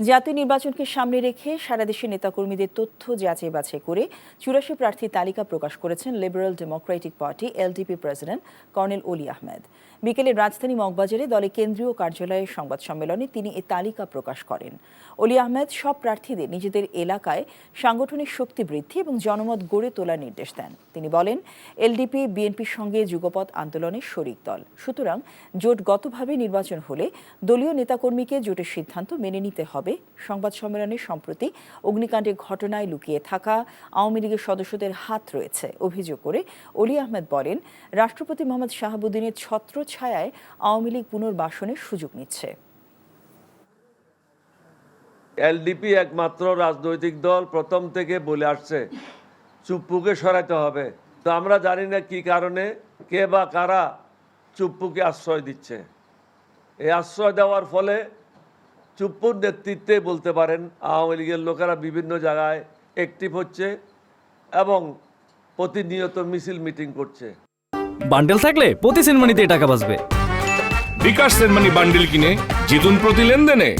জাতীয় নির্বাচনকে সামনে রেখে সারা দেশের নেতাকর্মীদের তথ্য যাচাই বাছাই করে চুরাশি প্রার্থী তালিকা প্রকাশ করেছেন liberal democratic party LDP president colonel Oli Ahmed বিকেলে রাজধানী মগবাজারে দলের কেন্দ্রীয় কার্যালয়ে সংবাদ সম্মেলনে তিনি এ তালিকা প্রকাশ করেন। অলি আহমেদ সব প্রার্থীদের নিজেদের এলাকায় সাংগঠনিক শক্তি বৃদ্ধি এবং জনমত গড়ে তোলার নির্দেশ দেন। তিনি বলেন এলডিপি বিএনপির সঙ্গে যুগপৎ আন্দোলনের শরিক দল। সুতরাং জোটগতভাবে নির্বাচন হলে দলীয় নেতাকর্মীকে জোটের সিদ্ধান্ত মেনে নিতে হবে। সংবাদ সম্মেলনে সম্প্রতি অগ্নিকাণ্ডের ঘটনায় লুকিয়ে থাকা আওয়ামী লীগের সদস্যদের হাত রয়েছে। অভিযোগ করে অলি আহমেদ বলেন, রাষ্ট্রপতি মোহাম্মদ শাহাবুদ্দিনের ছত্র ছায়ায় আওয়ামী লীগ পুনর্বাসনের সুযোগ নিচ্ছে। এলডিপি একমাত্র রাজনৈতিক দল প্রথম থেকে বলে আসছে, চুপ্পুকে সরাইতে হবে। তো আমরা জানি না কি কারণে কে বা কারা চুপ্পুকে আশ্রয় দিচ্ছে। এই আশ্রয় দেওয়ার ফলে চুপ্পুর নেতৃত্বে বলতে পারেন আওয়ামী লীগের লোকেরা বিভিন্ন জায়গায় অ্যাক্টিভ হচ্ছে এবং প্রতিনিয়ত মিছিল মিটিং করছে। বান্ডেল থাকলে প্রতি সেনমানিতে টাকা বাঁচবে। বিকাশ সেনমানি বান্ডেল কিনে জিতুন প্রতি লেনদেনে।